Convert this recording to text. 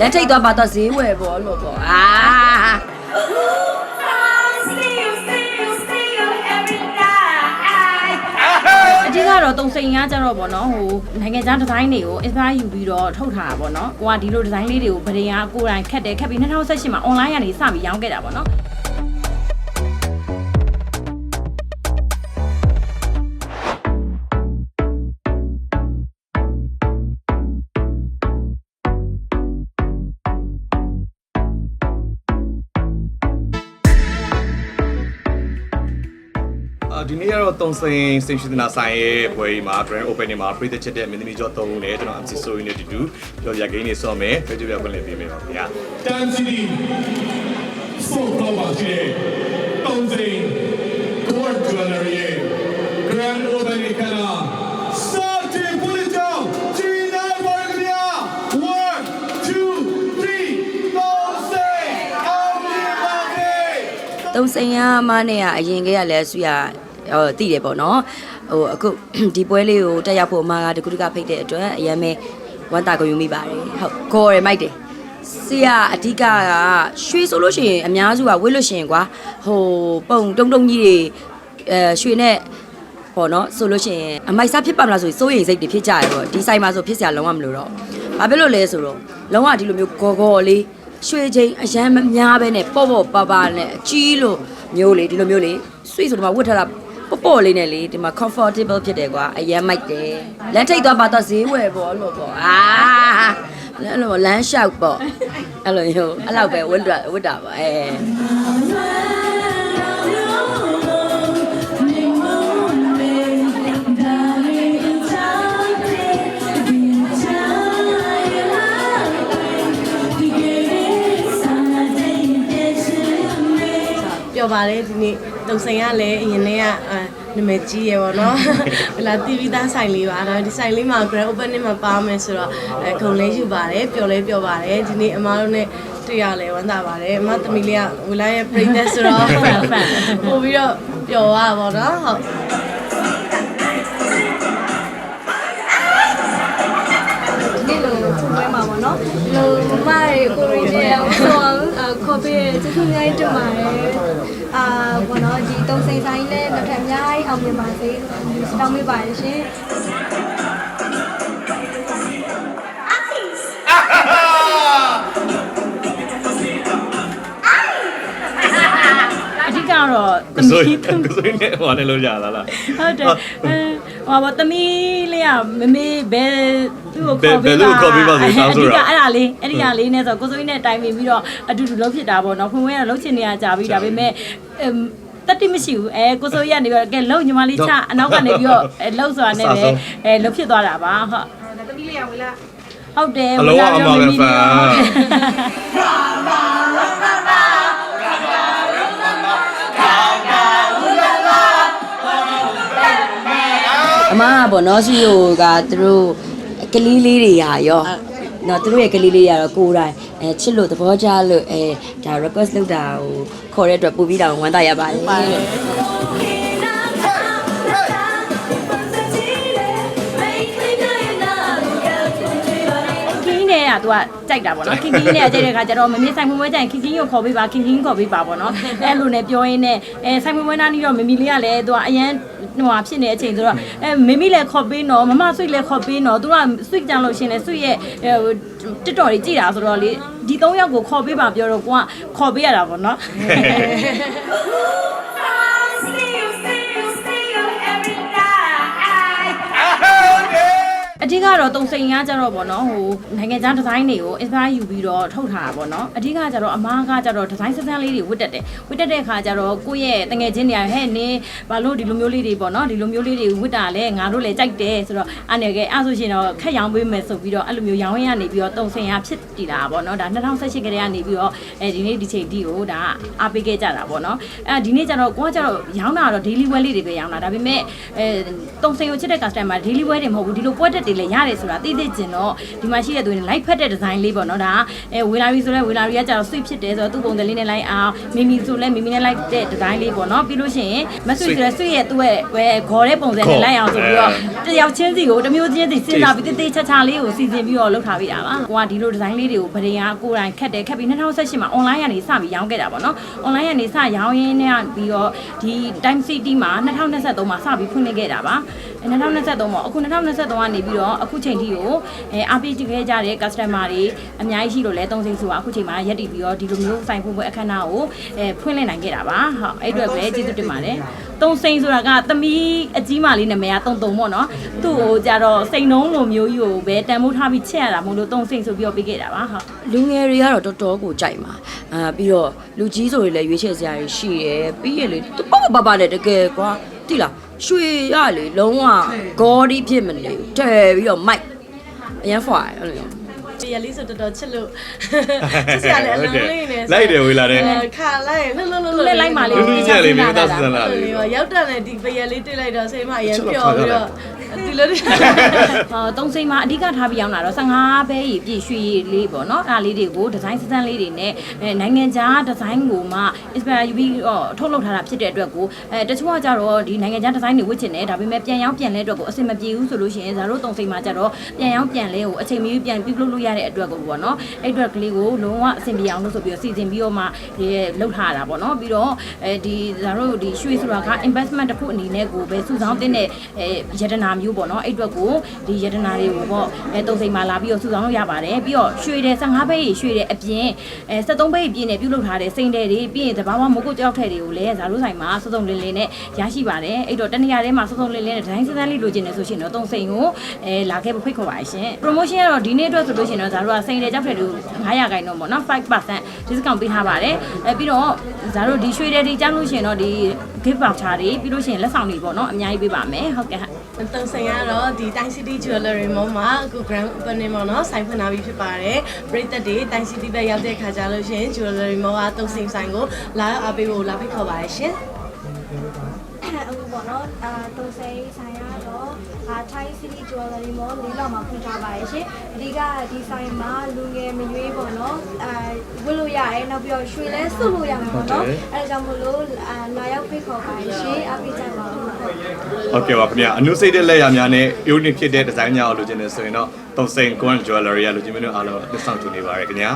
လက်ထိတ်သွားပါတော့ဈေးဝယ်ပေါ့လို့ပေါ့အာ See you, see you, see you every night. အကြီးကတော့တုံစိန်ကကြတော့ဗောနော်ဟိုနိုင်ငံခြားဒီဇိုင်းတွေကို inspire ယူပြီးတော့ထုတ်ထားတာဗောနော်ကိုကဒီလိုဒီဇိုင်းလေးတွေကိုဗရင်ကကိုယ်တိုင်ခက်တယ်ခက်ပြီး2018မှာ online ကနေစပြီးရောင်းခဲ့တာဗောနော် ဒီနေ့ကတော့တုံစိန်စိန်ရှိသနာဆိုင်ရဲ့ပွဲကြီးမှာ grand opening မှာပြည်သက်ချက်တဲ့မင်းသမီးကျော်၃ဦးနဲ့ကျွန်တော် MC ဆိုရင်းနဲ့တူတူပြောပြဂိမ်းနေဆော့မယ်ဖိတ်ကြပြခွင့်လည်းပေးမယ်ပါခင်ဗျာတန်စီဒီဆိုတော့ပါရှိတယ်တုံးစိန် Gold Jewelry ရဲ့ Grand Opening ကနာစတင်ပူလီတောင်းဂျီနိုင်ပါရခင်ဗျာ1 2 3တုံးစိန်အောင်မြင်ပါစေတုံစိန်ရမနဲ့ကအရင်ကတည်းကလည်းဆူရ ဟိုတည်တယ်ပေါ့နော်ဟိုအခုဒီပွဲလေးကိုတက်ရောက်ဖို့အမကတကူတကဖိတ်တဲ့အတွက်အရင်မဲဝမ်းတာကိုယူမိပါတယ်ဟုတ်ခေါ်ရမိုက်တယ်ဆရာအဓိကကရွှေဆိုလို့ရှိရင်အများစုကဝေ့လို့ရှိရင်ကွာဟိုပုံတုံတုံကြီးတွေအဲရွှေနဲ့ပေါ့နော်ဆိုလို့ရှိရင်အမိုက်စားဖြစ်ပါမလားဆိုရင်စိုးရိမ်စိတ်တွေဖြစ်ကြရတော့ဒီဆိုင်မှာဆိုဖြစ်စရာလုံးဝမလိုတော့ဘာဖြစ်လို့လဲဆိုတော့လုံးဝဒီလိုမျိုးဂေါ်ဂေါ်လေးရွှေချင်းအရန်မများပဲနဲ့ပေါ့ပေါ့ပါပါနဲ့အကြီးလို့မျိုးလေးဒီလိုမျိုးလေးဆွေဆိုဒီမှာဝတ်ထားတာ ပေါ့ပေါ့လေးနဲ့လေဒီမှာ comfortable ဖြစ်တယ်ကွာအရန်မိုက်တယ်လက်ထိတ်သွားပါတော့ဈေးဝယ်ပေါ့လို့ပေါ့အာအဲ့လိုလမ်းလျှောက်ပေါ့အဲ့လိုမျိုးအဲ့လောက်ပဲဝတ်တာဝတ်တာပါအဲပျော်ပါတယ်ဒီနေ့ တုံစိန်ကလည်းအရင်လေးကအဲနာမည်ကြီးရပါတော့ဟလာ TV သားဆိုင်လေးပါဒါဒီဆိုင်လေးမှာ grand opening မှာပါမယ်ဆိုတော့အဲခုံလေးယူပါတယ်ပျော်လေးပျော်ပါတယ်ဒီနေ့အမားတို့နဲ့တွေ့ရလဲဝမ်းသာပါတယ်အမသမီးလေးကဝလာရဲ့ princess ဆိုတော့ fan fan ပို့ပြီးတော့ပျော်ရပါတော့ဟုတ်ဒီလိုဖွင့်ပွဲမှာပေါ့နော်ဒီလိုမမရေကိုရီးယားဆိုတော့ ခေါ်ပေးကျေးဇူးအများကြီးတင်ပါတယ်အာဘောနော်ဒီတုံးစိန်ဆိုင်လည်းနောက်ထပ်အများကြီးအောင်မြင်ပါစေစတောင်းပေးပါရရှင်အကြီးကတော့တကိုစိုးမီးကိုစိုးနဲ့ဟောနေလို့ရလားလား ဟုတ်တယ်အဲဟိုပါတမီးလေးကမမေဘယ် သူ့ကိုဘယ်ခေါ်ပေးဘယ်သူ့ကိုခေါ်ပေးပါစေတောင်းဆိုတာအဓိကအဲ့ဒါလေးအဲ့ဒီကလေးနဲ့ဆိုကိုစိုးကြီးနဲ့တိုင်ပင်ပြီးတော့အတူတူလှုပ်ဖြစ်တာပေါ့နော်ဖွင့်ဝဲကလှုပ်ချင်နေရကြပြီဒါပေမဲ့အမ်တတိမရှိဘူးအဲကိုစိုးကြီးကနေပြီးတော့ကဲလှုပ်ညီမလေးချအနောက်ကနေပြီးတော့အဲလှုပ်ဆိုတာနဲ့ပဲအဲလှုပ်ဖြစ်သွားတာပါဟုတ်တမီးလေးကဝလာဟုတ်တယ်အလုံးဝအမောင်လည်းဖန်အမကပေါ့နော်စီယိုကသူတို့ ကလေးလေးတွေရာရောနော်သူတို့ရဲ့ကလေးလေးတွေရာတော့ကိုယ်တိုင်အဲချစ်လို့သဘောကျလို့အဲဒါ request လုပ်တာဟိုခေါ်တဲ့အတွက်ပို့ပြီးတော့ဝမ်းသာရပါတယ်ခင်းနဲ့ကသူကကြိုက်တာပေါ့နော်ခင်းခင်းနဲ့ကကြိုက်တဲ့ခါကျတော့မမေဆိုင်မွေးမွေးကြရင်ခင်းခင်းကိုခေါ်ပေးပါခင်းခင်းခေါ်ပေးပါပေါ့နော်အဲ့လိုနဲ့ပြောရင်းနဲ့အဲဆိုင်မွေးမွေးနားနီးတော့မမီလေးကလည်းသူကအရန် ဟိုဟာဖြစ်နေတဲ့အချိန်ဆိုတော့အဲမမီလည်းခေါ်ပေးနော်မမဆွိလည်းခေါ်ပေးနော်သူကဆွိကြံလို့ရှင်လဲဆွိရဲ့တစ်တော်ကြီးကြည်တာဆိုတော့လေဒီ၃ယောက်ကိုခေါ်ပေးပါပြောတော့ကိုကခေါ်ပေးရတာပေါ့နော် ဓိကတော့တုံစိန်ကကြတော့ဗောနော်ဟိုနိုင်ငံခြားဒီဇိုင်းတွေကို inspire ယူပြီးတော့ထုတ်ထားတာဗောနော်အဓိကကြတော့အမားကကြတော့ဒီဇိုင်းစစမ်းလေးတွေဝတ်တက်တယ်ဝတ်တက်တဲ့အခါကျတော့ကိုယ့်ရဲ့တငယ်ချင်းတွေကဟဲ့နင်းဘာလို့ဒီလိုမျိုးလေးတွေဗောနော်ဒီလိုမျိုးလေးတွေဝတ်တာလဲငါတို့လည်းကြိုက်တယ်ဆိုတော့အဲ့နဲ့ကဲအဲ့ဆိုရှင်တော့ခက်ရောင်ပေးမယ်ဆိုပြီးတော့အဲ့လိုမျိုးရောင်းရင်းကနေပြီးတော့တုံစိန်ကဖြစ်တည်တာဗောနော်ဒါ2018ကတည်းကနေပြီးတော့အဲဒီနေ့ဒီချိန်ဒီကိုဒါအားပေးခဲ့ကြတာဗောနော်အဲဒီနေ့ကျတော့ကိုကကျတော့ရောင်းတာတော့ daily wear လေးတွေပဲရောင်းတာဒါပေမဲ့အဲတုံစိန်ကိုချစ်တဲ့ customer daily wear တွေမဟုတ်ဘူးဒီလိုပွဲတက်တွေလည်းရတယ်ဆိုတာသိသိကျင်တော့ဒီမှာရှိတဲ့သူတွေ light ဖက်တဲ့ design လေးပေါ့နော်ဒါကအဲဝေလာရီဆိုလဲဝေလာရီကကျတော့ sweet ဖြစ်တယ်ဆိုတော့သူ့ပုံစံလေးနဲ့ light အောင်မီမီဆိုလဲမီမီနဲ့ light တဲ့ design လေးပေါ့နော်ပြီးလို့ရှိရင်မဆွေဆိုလဲဆွေရဲ့သူ့ရဲ့ဝဲခေါ်တဲ့ပုံစံနဲ့ light အောင်ဆိုပြီးတော့တယောက်ချင်းစီကိုတစ်မျိုးချင်းစီစဉ်းစားပြီးတေးသေးချာချာလေးကိုစီစဉ်ပြီးတော့လုပ်ထားပေးတာပါကိုကဒီလို design လေးတွေကိုဗရင်ကကိုယ်တိုင်ခက်တယ်ခက်ပြီး2018မှာ online ကနေစပြီးရောင်းခဲ့တာပေါ့နော် online ကနေစရောင်းရင်းနဲ့ပြီးတော့ဒီ time city မှာ2023မှာစပြီးဖွင့်လှစ်ခဲ့တာပါအဲ 2023မှာအခု2023ကနေပြီးတော့အခုချိန်ထိကိုအဲအားပေးကြည့်ခဲ့ကြတဲ့ customer တွေအများကြီးရှိလို့လဲသုံးစိမ့်ဆိုတာအခုချိန်မှာရက်တည်ပြီးတော့ဒီလိုမျိုးစိုင်ဖွင့်ပွဲအခမ်းအနားကိုအဲဖွင့်လှစ်နိုင်ခဲ့တာပါဟုတ်အဲ့အတွက်ပဲကျေးဇူးတင်ပါတယ်သုံးစိမ့်ဆိုတာကသမီးအကြီးမလေးနာမည်ကတုံတုံပေါ့နော်သူ့ကိုကြတော့စိန်နှုံးလိုမျိုးကြီးကိုပဲတန်ဖိုးထားပြီးချက်ရတာမို့လို့သုံးစိမ့်ဆိုပြီးတော့ပေးခဲ့တာပါဟုတ်လူငယ်တွေကတော့တော်တော်ကိုကြိုက်မှာအာပြီးတော့လူကြီးဆိုတွေလည်းရွေးချယ်စရာတွေရှိတယ်ပြီးရလေသူပပပပနဲ့တကယ်ကွာတိလား ရွှေရလေလုံးဝဂေါ်ဒီဖြစ်မနေဘူးတဲပြီးတော့မိုက်အရန်ဖွာအဲ့လိုမျိုးဒီရလေးဆိုတော်တော်ချစ်လို့ချစ်စရာလည်းအလုံးလေးနေလိုက်တယ်ဝေလာတယ်ခါလိုက်လှလှလှသူလည်းလိုက်ပါလေလူလူချက်လေးမျိုးသားစစလာလေးရောက်တယ်လေဒီပရလေးတွေ့လိုက်တော့စိတ်မအရင်ပျော်ပြီးတော့ ဒီလိုဟောသုံးစိမ့်မှာအဓိကထားပြီးရောင်းတာတော့15ဘဲရည်ပြည့်ရွှေရည်လေးပေါ့နော်အဲ့ဒါလေးတွေကိုဒီဇိုင်းစစမ်းလေးတွေနဲ့အဲနိုင်ငံခြားဒီဇိုင်းကိုမှ inspire ယူပြီးတော့ထုတ်လုပ်ထားတာဖြစ်တဲ့အတွက်ကိုအဲတချို့ကကြတော့ဒီနိုင်ငံခြားဒီဇိုင်းတွေဝတ်ချင်တယ်ဒါပေမဲ့ပြန်ရောင်းပြန်လဲအတွက်ကိုအဆင်မပြေဘူးဆိုလို့ရှိရင်ဇာတို့သုံးစိမ့်မှာကြတော့ပြန်ရောင်းပြန်လဲကိုအချိန်မီပြန်ပြုလုပ်လို့ရတဲ့အတွက်ကိုပေါ့နော်အဲ့အတွက်ကလေးကိုလုံးဝအဆင်ပြေအောင်လို့ဆိုပြီးတော့စီစဉ်ပြီးတော့မှဒီလုပ်ထားတာပေါ့နော်ပြီးတော့အဲဒီဇာတို့ဒီရွှေဆိုတာက investment တစ်ခုအနေနဲ့ကိုပဲစုဆောင်းတဲ့အဲယတနာမျိုးပေါ့နော်အဲ့အတွက်ကိုဒီယတနာတွေကိုပေါ့အဲတုံးစိမ်မှာလာပြီးတော့စုဆောင်းလို့ရပါတယ်ပြီးတော့ရွှေတယ်15ဘဲကြီးရွှေတယ်အပြင်အဲ73ဘဲကြီးပြည့်နေပြုလုပ်ထားတဲ့စိန်တယ်တွေပြီးရင်တဘာဝမုတ်ကုတ်ကြောက်ထည်တွေကိုလည်းဇာတို့ဆိုင်မှာစုစုံလင်းလင်းနဲ့ရရှိပါတယ်အဲ့တော့တနေရာထဲမှာစုစုံလင်းလင်းနဲ့ဒီဇိုင်းစမ်းလေးလိုချင်နေဆိုရှင်တော့တုံးစိမ်ကိုအဲလာခဲ့ဖိတ်ခေါ်ပါရှင် promotion ကတော့ဒီနေ့အတွက်ဆိုလို့ရှင်တော့ဇာတို့ကစိန်တယ်ကြောက်ထည်တွေကို900ခိုင်တော့ပေါ့နော်5% discount ပေးထားပါတယ်အဲပြီးတော့ဇာတို့ဒီရွှေတယ်တွေကြားလို့ရှင်တော့ဒီ gift voucher တွေပြီးလို့ရှင်လက်ဆောင်တွေပေါ့နော်အများကြီးပေးပါမယ်ဟုတ်ကဲ့ တုံဆိုင်ကတော့ဒီ Time City Jewelry Mall မှာအခု Grand Opening ပေါ့နော်ဆိုင်ဖွင့်ထားပြီးဖြစ်ပါတယ်ပရိသတ်တွေ Time City ဘက်ရောက်တဲ့ခါကြလို့ရှိရင် Jewelry Mall ကတုံဆိုင်ဆိုင်ကိုလာရောက်အားပေးဖို့လာဖိတ်ခေါ်ပါရရှင်အခုပေါ့နော်အာတုံးစိန်ဆိုင်ရတော့အာ Thai City Jewelry Mall လေးလောက်မှာဖွင့်ထားပါရဲ့ရှင်အဓိကဒီဆိုင်မှာလူငယ်မရွေးပေါ့နော်အာဝတ်လို့ရတယ်နောက်ပြီးတော့ရွှေလဲစွတ်လို့ရမှာပေါ့နော်အဲဒါကြောင့်မလို့အာလာရောက်ဖိတ်ခေါ်ပါရဲ့ရှင်အပိကြပါဦး ဟုတ်ကဲ့ပါခင်ဗျာအနုစိတ်တဲ့လက်ရများနဲ့ unique ဖြစ်တဲ့ဒီဇိုင်းများကိုလိုချင်နေဆိုရင်တော့သုံးစိန် Gold Jewelry ရလိုချင်မျိုးအားလုံးလက်ဆောင်ချူနေပါရခင်ဗျာ